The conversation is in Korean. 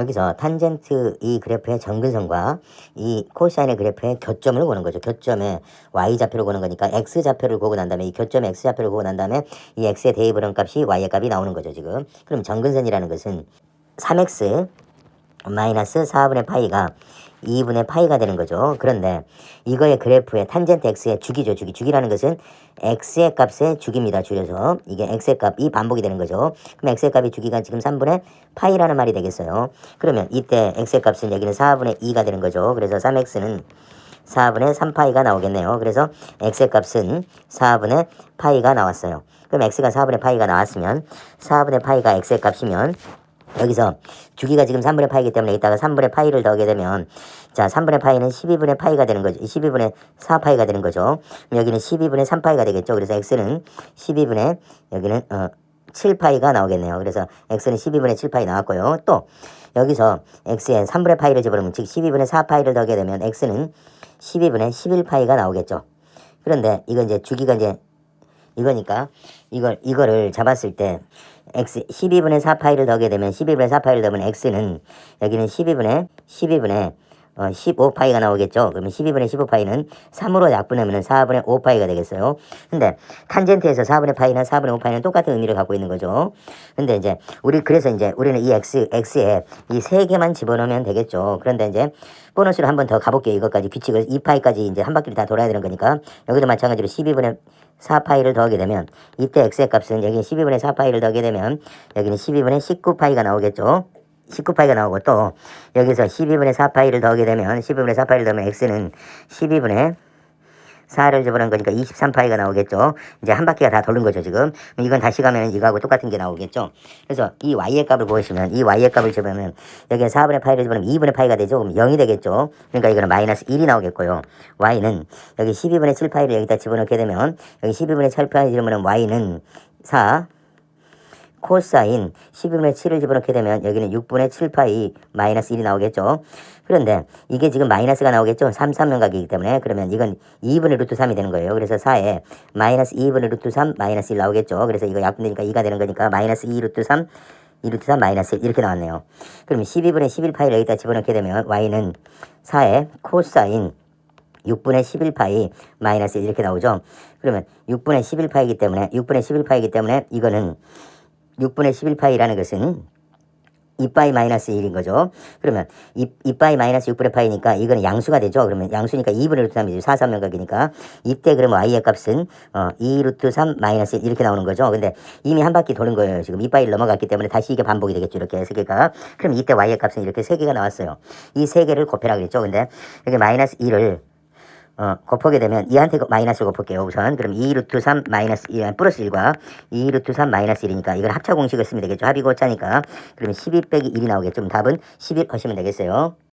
여기서 탄젠트 이 그래프의 정근선과 이 코사인의 그래프의 교점을 보는 거죠. 교점에 y좌표를 보는 거니까 x좌표를 보고 난 다음에 이 교점에 x좌표를 보고 난 다음에 이 x의 대입을 한 값이 y의 값이 나오는 거죠. 지금. 그럼 정근선이라는 것은 3x 마이너스 4분의 파이가 2분의 파이가 되는 거죠. 그런데 이거의 그래프의 탄젠트 x의 주기죠. 주기. 주기라는 것은 x의 값의 주기입니다. 줄여서 이게 x의 값이 반복이 되는 거죠. 그럼 x의 값이 주기가 지금 3분의 파이라는 말이 되겠어요. 그러면 이때 x의 값은 여기는 4분의 2가 되는 거죠. 그래서 3x는 4분의 3파이가 나오겠네요. 그래서 x의 값은 4분의 파이가 나왔어요. 그럼 x가 4분의 파이가 나왔으면 4분의 파이가 x의 값이면 여기서 주기가 지금 3분의 파이기 때문에 이따가 3분의 파이를 더하게 되면 자 3분의 파이는 12분의 파이가 되는 거죠. 12분의 4파이가 되는 거죠. 여기는 12분의 3파이가 되겠죠. 그래서 x는 12분의 여기는 어 7파이가 나오겠네요. 그래서 x는 12분의 7파이 나왔고요. 또 여기서 x에 3분의 파이를 집어넣으면 즉 12분의 4파이를 더하게 되면 x는 12분의 11파이가 나오겠죠. 그런데 이건 이제 주기가 이제 이거니까 이걸 이거를 잡았을 때 x 12분의 4파이를 더하게 되면 12분의 4파이를 더하면 x는 여기는 12분의 12분의 어, 15파이가 나오겠죠. 그러면 12분의 15파이는 3으로 약분하면 4분의 5파이가 되겠어요. 근데 탄젠트에서 4분의 파이나 4분의 5파이는 똑같은 의미를 갖고 있는 거죠. 근데 이제 우리 그래서 이제 우리는 이 x x에 이 세 개만 집어넣으면 되겠죠. 그런데 이제 보너스를 한번 더 가볼게요. 이것까지 규칙을 2파이까지 이제 한 바퀴를 다 돌아야 되는 거니까 여기도 마찬가지로 12분의 4파이를 더하게 되면 이때 x의 값은 여기 12분의 4파이를 더하게 되면 여기는 12분의 19파이가 나오겠죠. 19파이가 나오고 또 여기서 12분의 4파이를 더하게 되면 12분의 4파이를 더하면 x는 12분의 4를 집어넣은 거니까 23파이가 나오겠죠. 이제 한 바퀴가 다 도는 거죠, 지금. 이건 다시 가면 이거하고 똑같은 게 나오겠죠. 그래서 이 y의 값을 보시면 이 y의 값을 집어넣으면 여기에 4분의 파이를 집어넣으면 2분의 파이가 되죠. 그럼 0이 되겠죠. 그러니까 이거는 마이너스 1이 나오겠고요. y는 여기 12분의 7파이를 여기다 집어넣게 되면 여기 12분의 7파이를 집어넣으면 y는 4 코사인 12분의 7을 집어넣게 되면 여기는 6분의 7파이 마이너스 1이 나오겠죠. 그런데 이게 지금 마이너스가 나오겠죠. 3, 3면각이기 때문에 그러면 이건 2분의 루트 3이 되는 거예요. 그래서 4에 마이너스 2분의 루트 3 마이너스 1 나오겠죠. 그래서 이거 약분되니까 2가 되는 거니까 마이너스 2 루트 3 2 루트 3 마이너스 1 이렇게 나왔네요. 그럼 12분의 11파이를 여기다 집어넣게 되면 y는 4에 코사인 6분의 11파이 마이너스 1 이렇게 나오죠. 그러면 6분의 11파이기 때문에 6분의 11파이기 때문에 이거는 6분의 11파이라는 것은 2파이 마이너스 1인 거죠. 그러면 2, 2파이 마이너스 6분의 파이니까 이거는 양수가 되죠. 그러면 양수니까 2분의 루트 3이죠. 4, 3면각이니까 이때 그러면 y의 값은 어, 2 루트 3 마이너스 1 이렇게 나오는 거죠. 근데 이미 한 바퀴 도는 거예요. 지금 2파이를 넘어갔기 때문에 다시 이게 반복이 되겠죠. 이렇게 세 개가. 그럼 이때 y의 값은 이렇게 세 개가 나왔어요. 이세 개를 곱해라 그랬죠. 근데 여기 마이너스 1을 어, 곱하게 되면 이한테 마이너스를 곱할게요. 우선 그럼 2 루트 3 마이너스 1 플러스 1과 2 루트 3 마이너스 1이니까 이걸 합차 공식을 쓰면 되겠죠. 합이 고 차니까 그러면 12 빼기 1이 나오겠죠. 답은 11 하시면 되겠어요.